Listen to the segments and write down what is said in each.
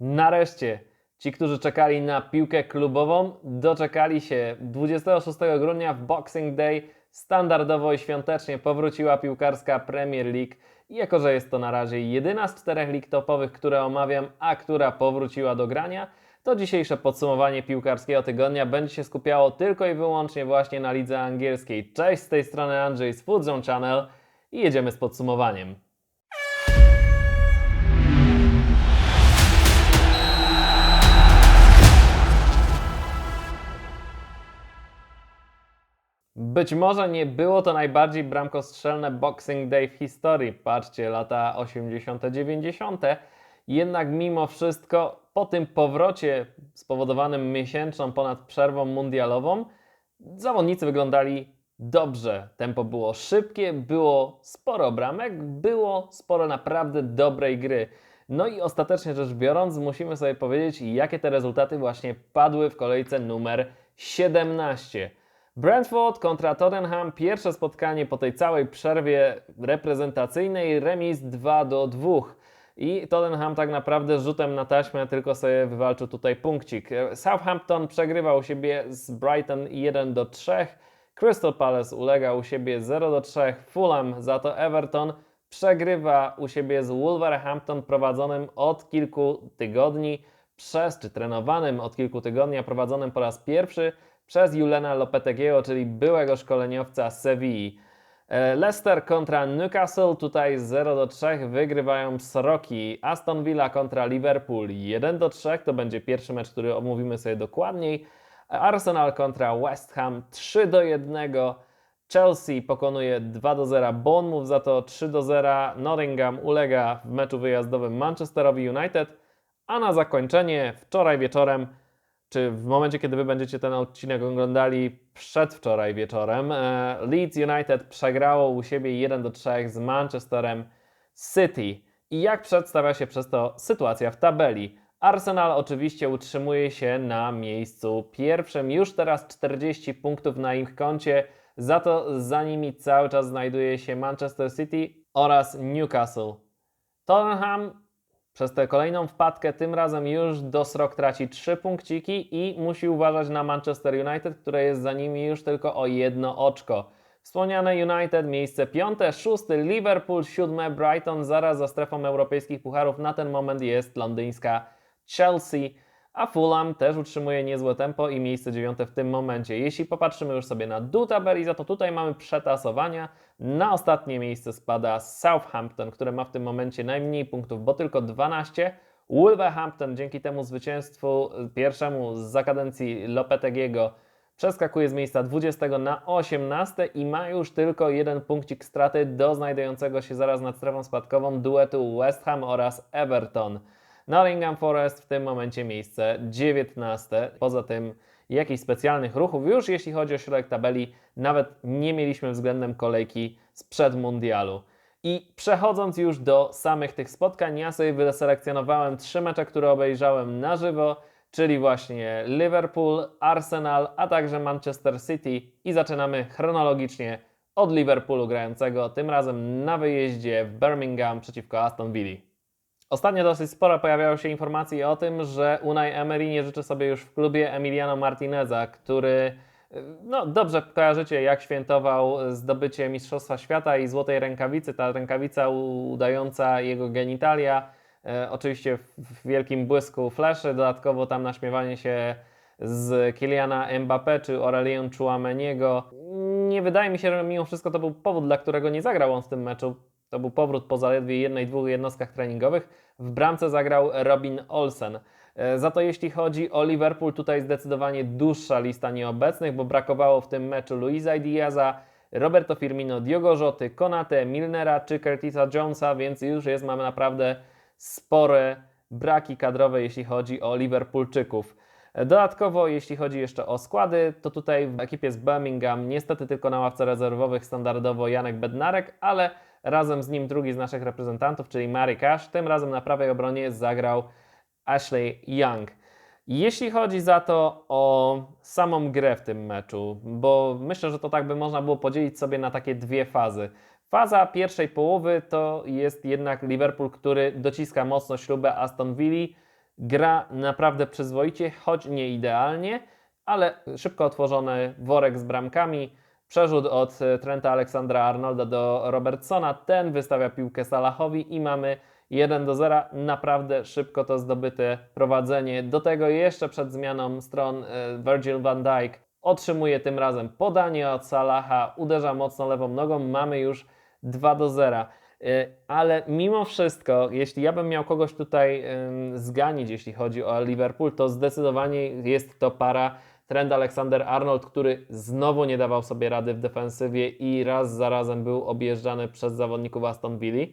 Nareszcie ci, którzy czekali na piłkę klubową, doczekali się 26 grudnia w Boxing Day. Standardowo i świątecznie powróciła piłkarska Premier League. Jako, że jest to na razie jedyna z czterech lig topowych, które omawiam, a która powróciła do grania, to dzisiejsze podsumowanie piłkarskiego tygodnia będzie się skupiało tylko i wyłącznie właśnie na lidze angielskiej. Cześć, z tej strony Andrzej z Food Channel i jedziemy z podsumowaniem. Być może nie było to najbardziej bramkostrzelne Boxing Day w historii. Patrzcie, lata 80., 90. Jednak mimo wszystko, po tym powrocie spowodowanym miesięczną ponad przerwą mundialową, zawodnicy wyglądali dobrze. Tempo było szybkie, było sporo bramek, było sporo naprawdę dobrej gry. No i ostatecznie rzecz biorąc, musimy sobie powiedzieć, jakie te rezultaty właśnie padły w kolejce numer 17. Brentford kontra Tottenham, pierwsze spotkanie po tej całej przerwie reprezentacyjnej, remis 2 do 2. I Tottenham tak naprawdę rzutem na taśmę tylko sobie wywalczył tutaj punkcik. Southampton przegrywał u siebie z Brighton 1 do 3. Crystal Palace ulega u siebie 0 do 3. Fulham za to Everton przegrywa u siebie z Wolverhampton prowadzonym od kilku tygodni przez, czy trenowanym od kilku tygodni, a prowadzonym po raz pierwszy przez Julena Lopetegiego, czyli byłego szkoleniowca Sewilli. E, Leicester kontra Newcastle, tutaj 0 do 3 wygrywają Sroki. Aston Villa kontra Liverpool 1 do 3, to będzie pierwszy mecz, który omówimy sobie dokładniej. Arsenal kontra West Ham 3 do 1. Chelsea pokonuje 2 do 0 Bournemouth, za to 3 do 0 Nottingham ulega w meczu wyjazdowym Manchesterowi United. A na zakończenie wczoraj wieczorem czy w momencie, kiedy Wy będziecie ten odcinek oglądali przedwczoraj wieczorem, e, Leeds United przegrało u siebie 1 do 3 z Manchesterem City. I jak przedstawia się przez to sytuacja w tabeli? Arsenal oczywiście utrzymuje się na miejscu pierwszym, już teraz 40 punktów na ich koncie, za to za nimi cały czas znajduje się Manchester City oraz Newcastle. Tottenham przez tę kolejną wpadkę tym razem już Dosrok traci 3 punkciki i musi uważać na Manchester United, które jest za nimi już tylko o jedno oczko. Wspomniane United miejsce piąte, szósty Liverpool, siódme Brighton, zaraz za strefą europejskich pucharów na ten moment jest londyńska Chelsea, a Fulham też utrzymuje niezłe tempo i miejsce dziewiąte w tym momencie. Jeśli popatrzymy już sobie na dół tabeli, za to tutaj mamy przetasowania. Na ostatnie miejsce spada Southampton, które ma w tym momencie najmniej punktów, bo tylko 12. Wolverhampton dzięki temu zwycięstwu pierwszemu z zakadencji Lopetegiego przeskakuje z miejsca 20 na 18 i ma już tylko jeden punkcik straty do znajdującego się zaraz nad strefą spadkową duetu West Ham oraz Everton. Nottingham Forest w tym momencie miejsce 19. Poza tym jakichś specjalnych ruchów już jeśli chodzi o środek tabeli nawet nie mieliśmy względem kolejki sprzed mundialu. I przechodząc już do samych tych spotkań, ja sobie wyselekcjonowałem trzy mecze, które obejrzałem na żywo, czyli właśnie Liverpool, Arsenal, a także Manchester City i zaczynamy chronologicznie od Liverpoolu grającego, tym razem na wyjeździe w Birmingham przeciwko Aston Villa. Ostatnio dosyć sporo pojawiało się informacji o tym, że Unai Emery nie życzy sobie już w klubie Emiliano Martineza, który no dobrze kojarzycie, jak świętował zdobycie Mistrzostwa Świata i złotej rękawicy. Ta rękawica udająca jego genitalia, e, oczywiście w wielkim błysku fleszy, dodatkowo tam naśmiewanie się z Kiliana Mbappé czy Aurelien Chouameniego. Nie wydaje mi się, że mimo wszystko to był powód, dla którego nie zagrał on w tym meczu. To był powrót po zaledwie jednej, dwóch jednostkach treningowych. W bramce zagrał Robin Olsen. E, za to jeśli chodzi o Liverpool, tutaj zdecydowanie dłuższa lista nieobecnych, bo brakowało w tym meczu Luisa Diaza, Roberto Firmino, Diogo Rzoty, Konate, Milnera czy Curtisa Jonesa, więc już jest, mamy naprawdę spore braki kadrowe, jeśli chodzi o Liverpoolczyków. E, dodatkowo, jeśli chodzi jeszcze o składy, to tutaj w ekipie z Birmingham niestety tylko na ławce rezerwowych standardowo Janek Bednarek, ale razem z nim drugi z naszych reprezentantów, czyli Mary Cash, tym razem na prawej obronie zagrał Ashley Young. Jeśli chodzi za to o samą grę w tym meczu, bo myślę, że to tak by można było podzielić sobie na takie dwie fazy. Faza pierwszej połowy to jest jednak Liverpool, który dociska mocno śrubę Aston Villa, gra naprawdę przyzwoicie, choć nie idealnie, ale szybko otworzony worek z bramkami, przerzut od e, Trenta Aleksandra Arnolda do Robertsona, ten wystawia piłkę Salahowi i mamy 1 do 0. Naprawdę szybko to zdobyte prowadzenie. Do tego jeszcze przed zmianą stron e, Virgil van Dijk otrzymuje tym razem podanie od Salaha, uderza mocno lewą nogą, mamy już 2 do 0. E, Ale mimo wszystko, jeśli ja bym miał kogoś tutaj zganić, jeśli chodzi o Liverpool, to zdecydowanie jest to para Trent Alexander-Arnold, który znowu nie dawał sobie rady w defensywie i raz za razem był objeżdżany przez zawodników Aston Villa.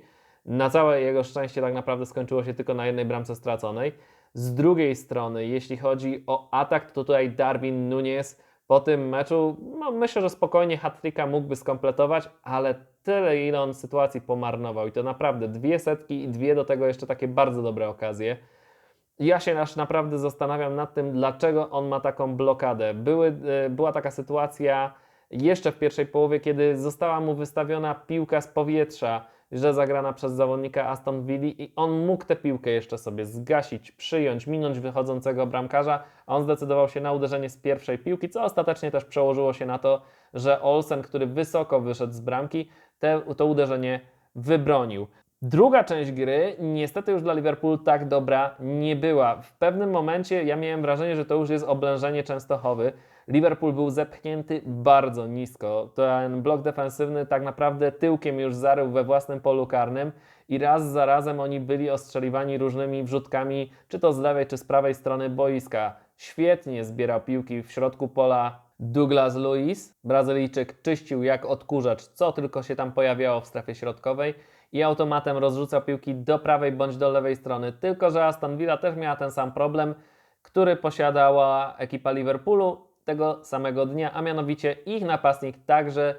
Na całe jego szczęście tak naprawdę skończyło się tylko na jednej bramce straconej. Z drugiej strony, jeśli chodzi o atak, to tutaj Darwin Nunes po tym meczu, no myślę, że spokojnie hat mógłby skompletować, ale tyle ile on sytuacji pomarnował i to naprawdę dwie setki i dwie do tego jeszcze takie bardzo dobre okazje. Ja się aż naprawdę zastanawiam nad tym, dlaczego on ma taką blokadę. Były, e, była taka sytuacja jeszcze w pierwszej połowie, kiedy została mu wystawiona piłka z powietrza, że zagrana przez zawodnika Aston Villa i on mógł tę piłkę jeszcze sobie zgasić, przyjąć, minąć wychodzącego bramkarza, a on zdecydował się na uderzenie z pierwszej piłki, co ostatecznie też przełożyło się na to, że Olsen, który wysoko wyszedł z bramki, te, to uderzenie wybronił. Druga część gry niestety już dla Liverpoolu tak dobra nie była. W pewnym momencie ja miałem wrażenie, że to już jest oblężenie Częstochowy. Liverpool był zepchnięty bardzo nisko. Ten blok defensywny tak naprawdę tyłkiem już zarył we własnym polu karnym i raz za razem oni byli ostrzeliwani różnymi wrzutkami, czy to z lewej, czy z prawej strony boiska. Świetnie zbierał piłki w środku pola Douglas Luiz. Brazylijczyk czyścił jak odkurzacz, co tylko się tam pojawiało w strefie środkowej i automatem rozrzucał piłki do prawej bądź do lewej strony. Tylko, że Aston Villa też miała ten sam problem, który posiadała ekipa Liverpoolu tego samego dnia, a mianowicie ich napastnik także,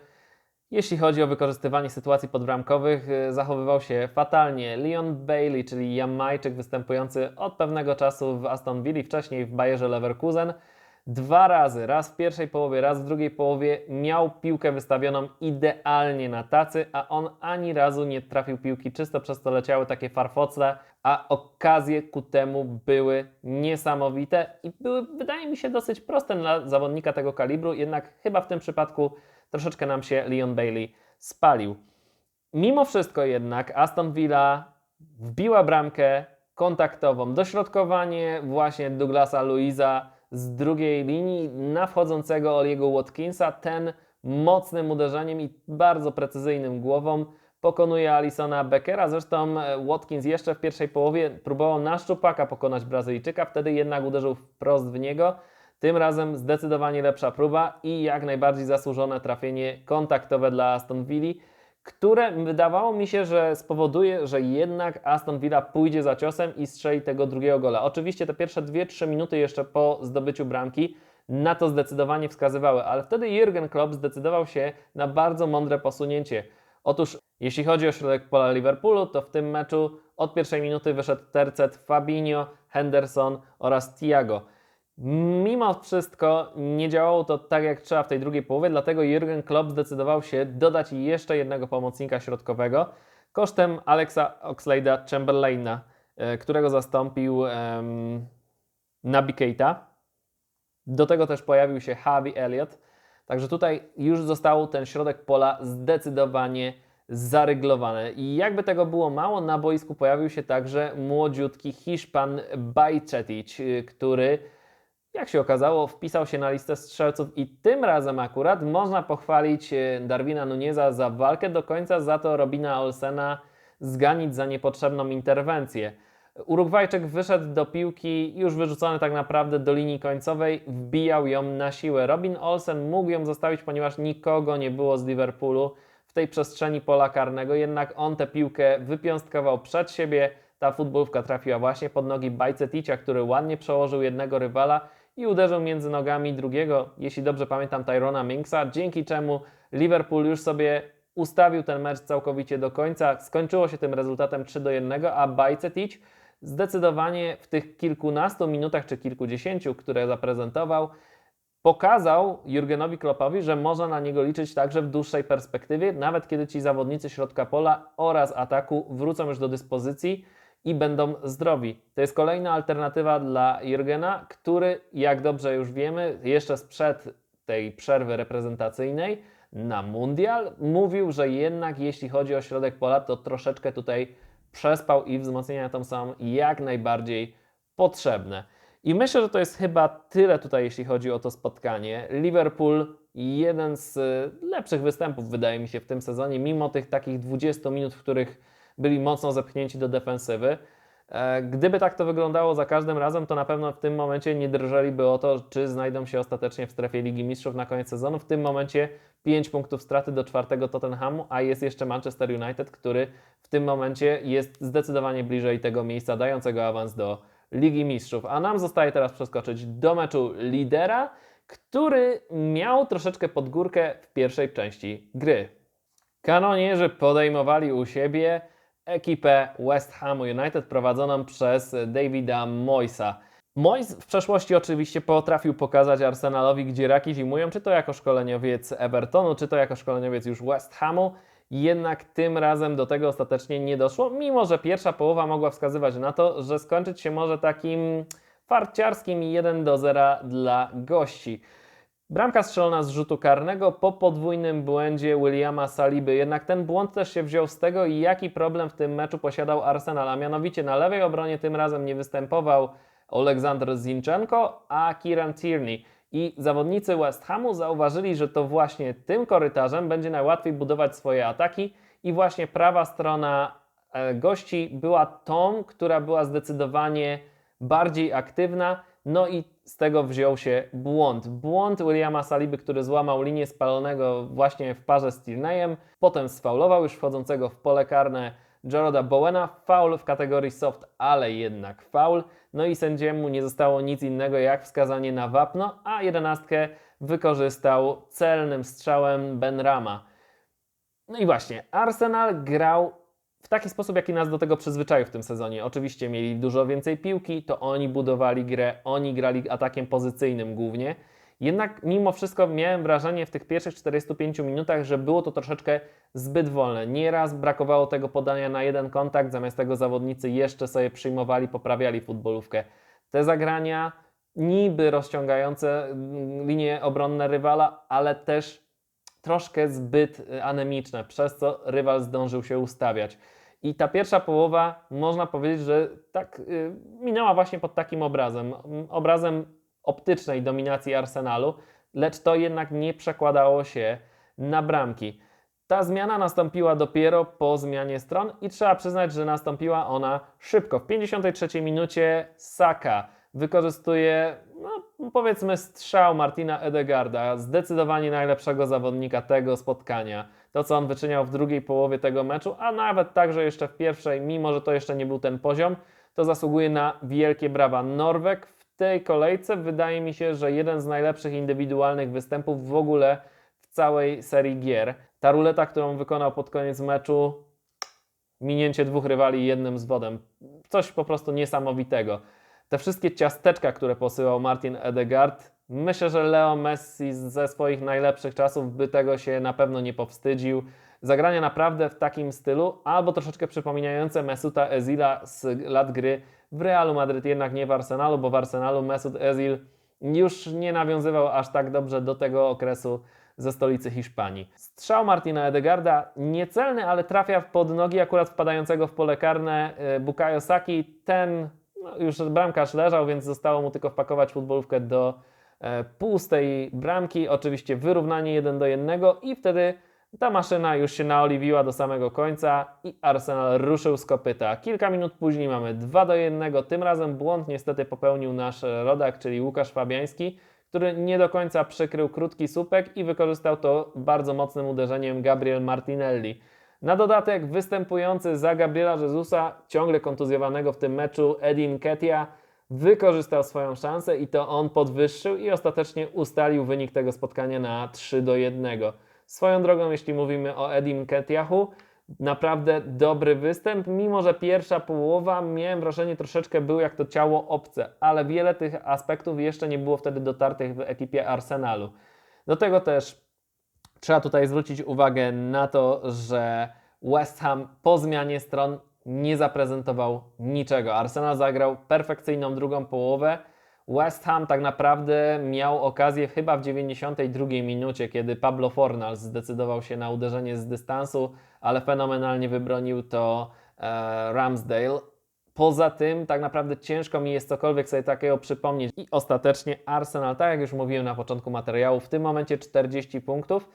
jeśli chodzi o wykorzystywanie sytuacji podbramkowych, y, zachowywał się fatalnie. Leon Bailey, czyli Jamajczyk występujący od pewnego czasu w Aston Villa, wcześniej w Bayerze Leverkusen, dwa razy, raz w pierwszej połowie, raz w drugiej połowie, miał piłkę wystawioną idealnie na tacy, a on ani razu nie trafił piłki, czysto przez to leciały takie farfocle, a okazje ku temu były niesamowite i były, wydaje mi się, dosyć proste dla zawodnika tego kalibru, jednak chyba w tym przypadku troszeczkę nam się Leon Bailey spalił. Mimo wszystko jednak Aston Villa wbiła bramkę kontaktową, dośrodkowanie właśnie Douglasa Luiza, z drugiej linii na wchodzącego Oliego Watkinsa. Ten mocnym uderzeniem i bardzo precyzyjnym głową pokonuje Alisona Beckera. Zresztą e, Watkins jeszcze w pierwszej połowie próbował na szczupaka pokonać Brazylijczyka, wtedy jednak uderzył wprost w niego. Tym razem zdecydowanie lepsza próba i jak najbardziej zasłużone trafienie kontaktowe dla Aston Villa które wydawało mi się, że spowoduje, że jednak Aston Villa pójdzie za ciosem i strzeli tego drugiego gola. Oczywiście te pierwsze 2-3 minuty jeszcze po zdobyciu bramki na to zdecydowanie wskazywały, ale wtedy Jurgen Klopp zdecydował się na bardzo mądre posunięcie. Otóż jeśli chodzi o środek pola Liverpoolu, to w tym meczu od pierwszej minuty wyszedł tercet Fabinho, Henderson oraz Thiago. Mimo wszystko nie działało to tak jak trzeba w tej drugiej połowie, dlatego Jurgen Klopp zdecydował się dodać jeszcze jednego pomocnika środkowego kosztem Alexa Oxlade'a Chamberlaina, e, którego zastąpił um, Naby Keita. Do tego też pojawił się Harvey Elliott. Także tutaj już został ten środek pola zdecydowanie zaryglowany. I jakby tego było mało, na boisku pojawił się także młodziutki Hiszpan Bajcetic, który jak się okazało, wpisał się na listę strzelców i tym razem akurat można pochwalić e, Darwina Nuneza za walkę do końca, za to Robina Olsena zganić za niepotrzebną interwencję. Urugwajczyk wyszedł do piłki, już wyrzucony tak naprawdę do linii końcowej, wbijał ją na siłę. Robin Olsen mógł ją zostawić, ponieważ nikogo nie było z Liverpoolu w tej przestrzeni pola karnego, jednak on tę piłkę wypiąstkował przed siebie. Ta futbolówka trafiła właśnie pod nogi Bajceticia, który ładnie przełożył jednego rywala i uderzył między nogami drugiego, jeśli dobrze pamiętam, Tyrona Minksa, dzięki czemu Liverpool już sobie ustawił ten mecz całkowicie do końca. Skończyło się tym rezultatem 3 do 1, a Bajcetic zdecydowanie w tych kilkunastu minutach czy kilkudziesięciu, które zaprezentował, pokazał Jurgenowi Kloppowi, że można na niego liczyć także w dłuższej perspektywie, nawet kiedy ci zawodnicy środka pola oraz ataku wrócą już do dyspozycji i będą zdrowi. To jest kolejna alternatywa dla Jurgena, który, jak dobrze już wiemy, jeszcze sprzed tej przerwy reprezentacyjnej na Mundial mówił, że jednak jeśli chodzi o środek pola, to troszeczkę tutaj przespał i wzmocnienia tam są jak najbardziej potrzebne. I myślę, że to jest chyba tyle tutaj, jeśli chodzi o to spotkanie. Liverpool, jeden z lepszych występów, wydaje mi się, w tym sezonie, mimo tych takich 20 minut, w których byli mocno zepchnięci do defensywy. E, Gdyby tak to wyglądało za każdym razem, to na pewno w tym momencie nie drżeliby o to, czy znajdą się ostatecznie w strefie Ligi Mistrzów na koniec sezonu. W tym momencie 5 punktów straty do czwartego Tottenhamu, a jest jeszcze Manchester United, który w tym momencie jest zdecydowanie bliżej tego miejsca dającego awans do Ligi Mistrzów. A nam zostaje teraz przeskoczyć do meczu lidera, który miał troszeczkę podgórkę w pierwszej części gry. Kanonierzy podejmowali u siebie ekipę West Hamu United prowadzoną przez Davida Moysa. Moyes w przeszłości oczywiście potrafił pokazać Arsenalowi, gdzie raki zimują, czy to jako szkoleniowiec Evertonu, czy to jako szkoleniowiec już West Hamu. Jednak tym razem do tego ostatecznie nie doszło, mimo że pierwsza połowa mogła wskazywać na to, że skończyć się może takim farciarskim 1 do 0 dla gości. Bramka strzelona z rzutu karnego po podwójnym błędzie Williama Saliby. Jednak ten błąd też się wziął z tego, jaki problem w tym meczu posiadał Arsenal, a mianowicie na lewej obronie tym razem nie występował Aleksander Zinchenko, a Kieran Tierney. I zawodnicy West Hamu zauważyli, że to właśnie tym korytarzem będzie najłatwiej budować swoje ataki i właśnie prawa strona e, gości była tą, która była zdecydowanie bardziej aktywna. No i z tego wziął się błąd. Błąd Williama Saliby, który złamał linię spalonego właśnie w parze z Tierneyem, potem sfaulował już wchodzącego w pole karne Jaroda Bowena. Foul w kategorii soft, ale jednak foul. No i sędziemu nie zostało nic innego jak wskazanie na wapno, a jedenastkę wykorzystał celnym strzałem Ben Rama. No i właśnie, Arsenal grał w taki sposób, jaki nas do tego przyzwyczaił w tym sezonie. Oczywiście mieli dużo więcej piłki, to oni budowali grę, oni grali atakiem pozycyjnym głównie. Jednak mimo wszystko miałem wrażenie w tych pierwszych 45 minutach, że było to troszeczkę zbyt wolne. Nieraz brakowało tego podania na jeden kontakt, zamiast tego zawodnicy jeszcze sobie przyjmowali, poprawiali futbolówkę. Te zagrania niby rozciągające linie obronne rywala, ale też troszkę zbyt anemiczne, przez co rywal zdążył się ustawiać. I ta pierwsza połowa, można powiedzieć, że tak y, minęła właśnie pod takim obrazem. Obrazem optycznej dominacji Arsenalu, lecz to jednak nie przekładało się na bramki. Ta zmiana nastąpiła dopiero po zmianie stron i trzeba przyznać, że nastąpiła ona szybko. W 53 minucie Saka wykorzystuje, no, powiedzmy, strzał Martina Edegarda, zdecydowanie najlepszego zawodnika tego spotkania. To, co on wyczyniał w drugiej połowie tego meczu, a nawet także jeszcze w pierwszej, mimo że to jeszcze nie był ten poziom, to zasługuje na wielkie brawa. Norweg w tej kolejce wydaje mi się, że jeden z najlepszych indywidualnych występów w ogóle w całej serii gier. Ta ruleta, którą wykonał pod koniec meczu, minięcie dwóch rywali jednym zwodem. Coś po prostu niesamowitego. Te wszystkie ciasteczka, które posyłał Martin Edegard, myślę, że Leo Messi ze swoich najlepszych czasów by tego się na pewno nie powstydził. Zagrania naprawdę w takim stylu, albo troszeczkę przypominające Mesuta Ezila z lat gry w Realu Madryt, jednak nie w Arsenalu, bo w Arsenalu Mesut Ezil już nie nawiązywał aż tak dobrze do tego okresu ze stolicy Hiszpanii. Strzał Martina Edegarda niecelny, ale trafia pod nogi akurat wpadającego w pole karne e, Bukayo Saki. Ten już bramkarz leżał, więc zostało mu tylko wpakować futbolówkę do e, pustej bramki. Oczywiście wyrównanie 1 do 1 i wtedy ta maszyna już się naoliwiła do samego końca i Arsenal ruszył z kopyta. Kilka minut później mamy 2 do 1. Tym razem błąd niestety popełnił nasz rodak, czyli Łukasz Fabiański, który nie do końca przykrył krótki słupek i wykorzystał to bardzo mocnym uderzeniem Gabriel Martinelli. Na dodatek występujący za Gabriela Jezusa, ciągle kontuzjowanego w tym meczu, Edin Ketia, wykorzystał swoją szansę i to on podwyższył i ostatecznie ustalił wynik tego spotkania na 3 do 1. Swoją drogą, jeśli mówimy o Edim Ketiahu, naprawdę dobry występ, mimo że pierwsza połowa, miałem wrażenie, troszeczkę był jak to ciało obce, ale wiele tych aspektów jeszcze nie było wtedy dotartych w ekipie Arsenalu. Do tego też trzeba tutaj zwrócić uwagę na to, że West Ham po zmianie stron nie zaprezentował niczego. Arsenal zagrał perfekcyjną drugą połowę. West Ham tak naprawdę miał okazję chyba w 92 minucie, kiedy Pablo Fornals zdecydował się na uderzenie z dystansu, ale fenomenalnie wybronił to e, Ramsdale. Poza tym, tak naprawdę ciężko mi jest cokolwiek sobie takiego przypomnieć. I ostatecznie Arsenal, tak jak już mówiłem na początku materiału, w tym momencie 40 punktów.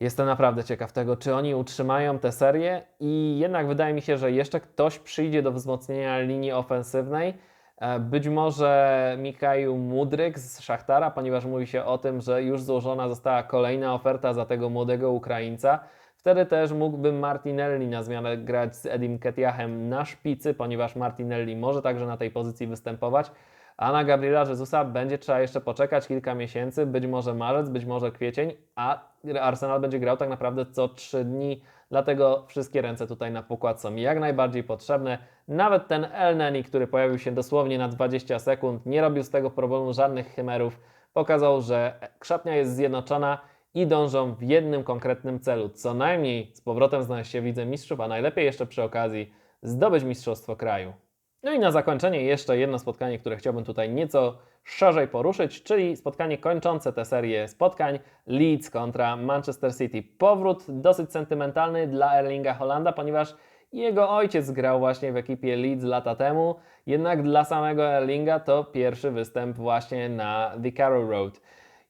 Jestem naprawdę ciekaw tego, czy oni utrzymają tę serię i jednak wydaje mi się, że jeszcze ktoś przyjdzie do wzmocnienia linii ofensywnej. E, Być może Mikaju Mudryk z Szachtara, ponieważ mówi się o tym, że już złożona została kolejna oferta za tego młodego Ukraińca. Wtedy też mógłby Martinelli na zmianę grać z Edim Ketiachem na szpicy, ponieważ Martinelli może także na tej pozycji występować. A na Gabriela Jezusa będzie trzeba jeszcze poczekać kilka miesięcy, być może marzec, być może kwiecień, a Arsenal będzie grał tak naprawdę co 3 dni, dlatego wszystkie ręce tutaj na pokład są jak najbardziej potrzebne. Nawet ten El Neni, który pojawił się dosłownie na 20 sekund, nie robił z tego problemu żadnych chimerów, pokazał, że krzatnia jest zjednoczona i dążą w jednym konkretnym celu, co najmniej z powrotem znaleźć się w Lidze Mistrzów, a najlepiej jeszcze przy okazji zdobyć Mistrzostwo Kraju. No i na zakończenie jeszcze jedno spotkanie, które chciałbym tutaj nieco szerzej poruszyć, czyli spotkanie kończące tę serię spotkań Leeds kontra Manchester City. Powrót dosyć sentymentalny dla Erlinga Holanda, ponieważ jego ojciec grał właśnie w ekipie Leeds lata temu, jednak dla samego Erlinga to pierwszy występ właśnie na The Carrow Road.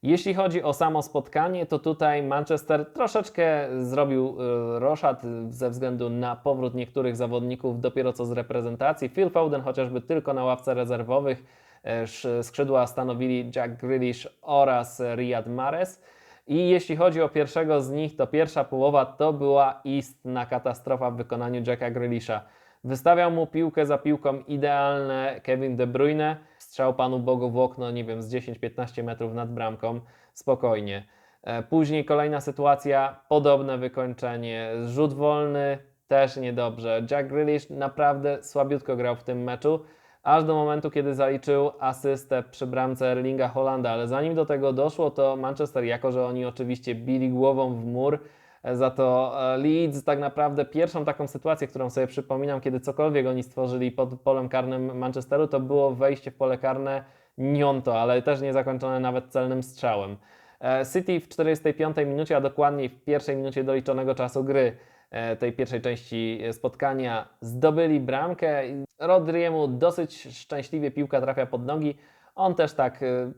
Jeśli chodzi o samo spotkanie, to tutaj Manchester troszeczkę zrobił y, roszad ze względu na powrót niektórych zawodników dopiero co z reprezentacji. Phil Foden chociażby tylko na ławce rezerwowych, e, skrzydła stanowili Jack Grealish oraz Riyad Mahrez. I jeśli chodzi o pierwszego z nich, to pierwsza połowa to była istna katastrofa w wykonaniu Jacka Grealisha. Wystawiał mu piłkę za piłką idealne Kevin De Bruyne, strzał panu Bogu w okno, nie wiem, z 10-15 metrów nad bramką, spokojnie. E, Później kolejna sytuacja, podobne wykończenie, rzut wolny, też niedobrze. Jack Grealish naprawdę słabiutko grał w tym meczu, aż do momentu, kiedy zaliczył asystę przy bramce Erlinga Holanda, ale zanim do tego doszło, to Manchester, jako że oni oczywiście bili głową w mur, za to e, Leeds tak naprawdę pierwszą taką sytuację, którą sobie przypominam, kiedy cokolwiek oni stworzyli pod polem karnym Manchesteru, to było wejście w pole karne Nionto, ale też nie zakończone nawet celnym strzałem. E, City w 45 minucie, a dokładniej w pierwszej minucie doliczonego czasu gry e, tej pierwszej części e, spotkania zdobyli bramkę. Rodriemu dosyć szczęśliwie piłka trafia pod nogi. On też tak e,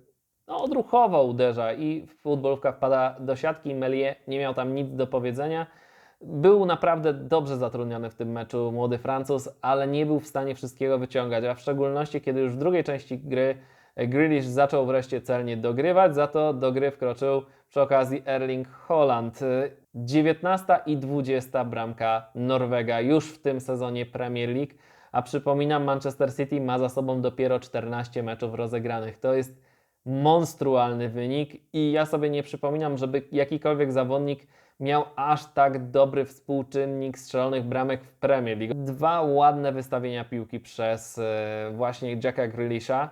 no, odruchowo uderza i futbolówka wpada do siatki. Melie nie miał tam nic do powiedzenia. Był naprawdę dobrze zatrudniony w tym meczu młody Francuz, ale nie był w stanie wszystkiego wyciągać, a w szczególności kiedy już w drugiej części gry e, Grealish zaczął wreszcie celnie dogrywać, za to do gry wkroczył przy okazji Erling Haaland. E, 19 i 20 bramka Norwega już w tym sezonie Premier League, a przypominam Manchester City ma za sobą dopiero 14 meczów rozegranych. To jest monstrualny wynik i ja sobie nie przypominam, żeby jakikolwiek zawodnik miał aż tak dobry współczynnik strzelonych bramek w Premier League. Dwa ładne wystawienia piłki przez e, właśnie Jacka Grealisha.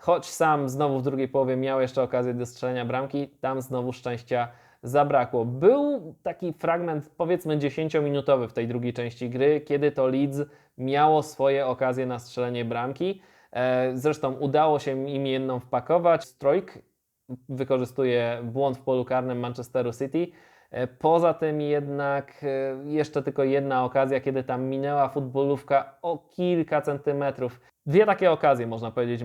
Choć sam znowu w drugiej połowie miał jeszcze okazję do strzelenia bramki, tam znowu szczęścia zabrakło. Był taki fragment, powiedzmy 10-minutowy w tej drugiej części gry, kiedy to Leeds miało swoje okazje na strzelenie bramki. E, Zresztą udało się im jedną wpakować. Strojk wykorzystuje błąd w polu karnym Manchesteru City. E, Poza tym jednak e, jeszcze tylko jedna okazja, kiedy tam minęła futbolówka o kilka centymetrów. Dwie takie okazje, można powiedzieć,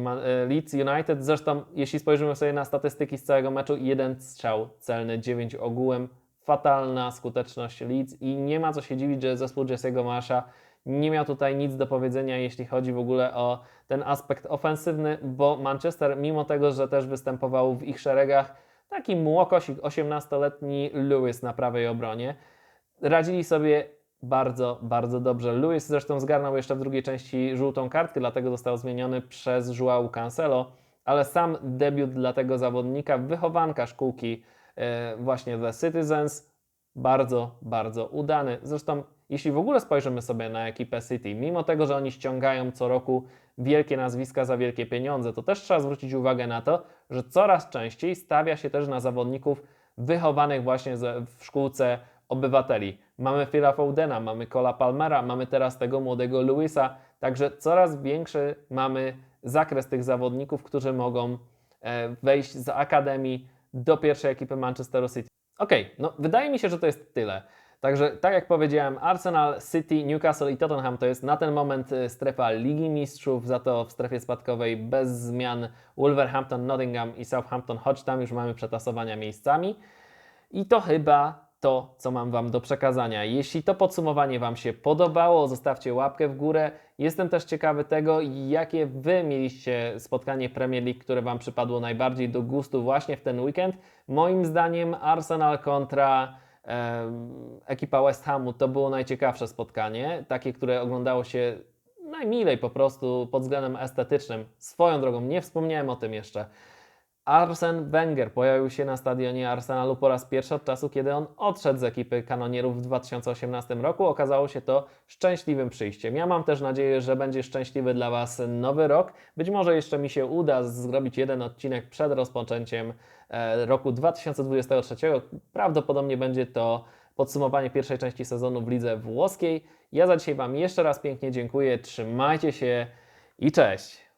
Leeds United. Zresztą, jeśli spojrzymy sobie na statystyki z całego meczu, jeden strzał celny, 9 ogółem. Fatalna skuteczność Leeds i nie ma co się dziwić, że zespół Jesse'ego Marsha nie miał tutaj nic do powiedzenia, jeśli chodzi w ogóle o ten aspekt ofensywny, bo Manchester, mimo tego, że też występował w ich szeregach taki młokosik, 18-letni Lewis na prawej obronie, radzili sobie bardzo, bardzo dobrze. Lewis zresztą zgarnął jeszcze w drugiej części żółtą kartkę, dlatego został zmieniony przez João Cancelo, ale sam debiut dla tego zawodnika, wychowanka szkółki e, właśnie The Citizens, bardzo, bardzo udany. Zresztą, jeśli w ogóle spojrzymy sobie na ekipę City, mimo tego, że oni ściągają co roku wielkie nazwiska za wielkie pieniądze, to też trzeba zwrócić uwagę na to, że coraz częściej stawia się też na zawodników wychowanych właśnie w szkółce obywateli. Mamy Phila Foudena, mamy Cola Palmera, mamy teraz tego młodego Luisa, także coraz większy mamy zakres tych zawodników, którzy mogą e, wejść z akademii do pierwszej ekipy Manchesteru City. Okej, no wydaje mi się, że to jest tyle. Także tak jak powiedziałem, Arsenal, City, Newcastle i Tottenham to jest na ten moment e, strefa Ligi Mistrzów, za to w strefie spadkowej bez zmian Wolverhampton, Nottingham i Southampton, choć tam już mamy przetasowania miejscami. I to chyba to, co mam Wam do przekazania. Jeśli to podsumowanie Wam się podobało, zostawcie łapkę w górę. Jestem też ciekawy tego, jakie Wy mieliście spotkanie Premier League, które Wam przypadło najbardziej do gustu właśnie w ten weekend. Moim zdaniem Arsenal kontra ekipa West Hamu to było najciekawsze spotkanie, takie, które oglądało się najmilej po prostu pod względem estetycznym. Swoją drogą, nie wspomniałem o tym jeszcze. Arsen Wenger pojawił się na stadionie Arsenalu po raz pierwszy od czasu, kiedy on odszedł z ekipy kanonierów w 2018 roku. Okazało się to szczęśliwym przyjściem. Ja mam też nadzieję, że będzie szczęśliwy dla Was nowy rok. Być może jeszcze mi się uda zrobić jeden odcinek przed rozpoczęciem e, roku 2023. Prawdopodobnie będzie to podsumowanie pierwszej części sezonu w lidze włoskiej. Ja za dzisiaj Wam jeszcze raz pięknie dziękuję. Trzymajcie się i cześć!